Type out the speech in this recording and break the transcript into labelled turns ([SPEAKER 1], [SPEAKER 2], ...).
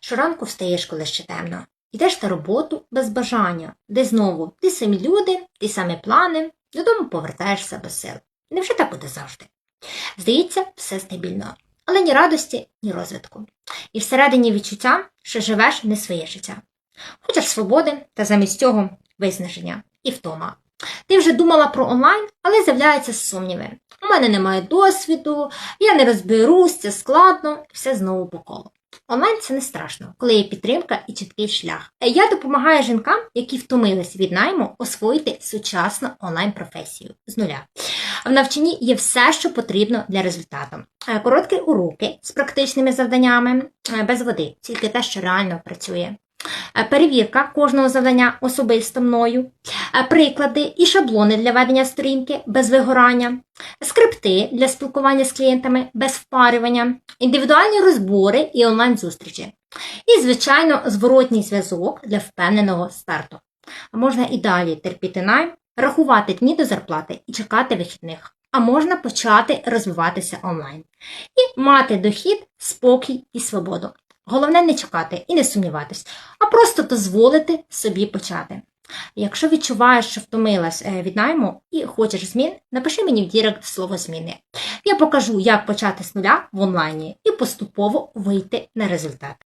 [SPEAKER 1] Щоранку встаєш, коли ще темно. Йдеш на роботу без бажання, де знову ті самі люди, ті самі плани, додому повертаєшся без сил. Невже так буде завжди? Здається, все стабільно, але ні радості, ні розвитку. І всередині відчуття, що живеш не своє життя. Хочеш свободи, та замість цього виснаження і втома. Ти вже думала про онлайн, але з'являються сумніви. У мене немає досвіду, я не розберусь, це складно, все знову по колу. Онлайн це не страшно, коли є підтримка і чіткий шлях. Я допомагаю жінкам, які втомились від найму, освоїти сучасну онлайн-професію з нуля. В навчанні є все, що потрібно для результату. Е, Короткі уроки з практичними завданнями е, без води, тільки те, що реально працює. Е, Перевірка кожного завдання особисто мною, Е, приклади і шаблони для ведення сторінки без вигорання, скрипти для спілкування з клієнтами без впарювання, індивідуальні розбори і онлайн-зустрічі. І, звичайно, зворотній зв'язок для впевненого старту. А можна і далі терпіти найм, рахувати дні до зарплати і чекати вихідних. А можна почати розвиватися онлайн і мати дохід, спокій і свободу. Головне не чекати і не сумніватись, а просто дозволити собі почати. Якщо відчуваєш, що втомилась е, від найму і хочеш змін, напиши мені в Дірект слово зміни. Я покажу, як почати з нуля в онлайні і поступово вийти на результат.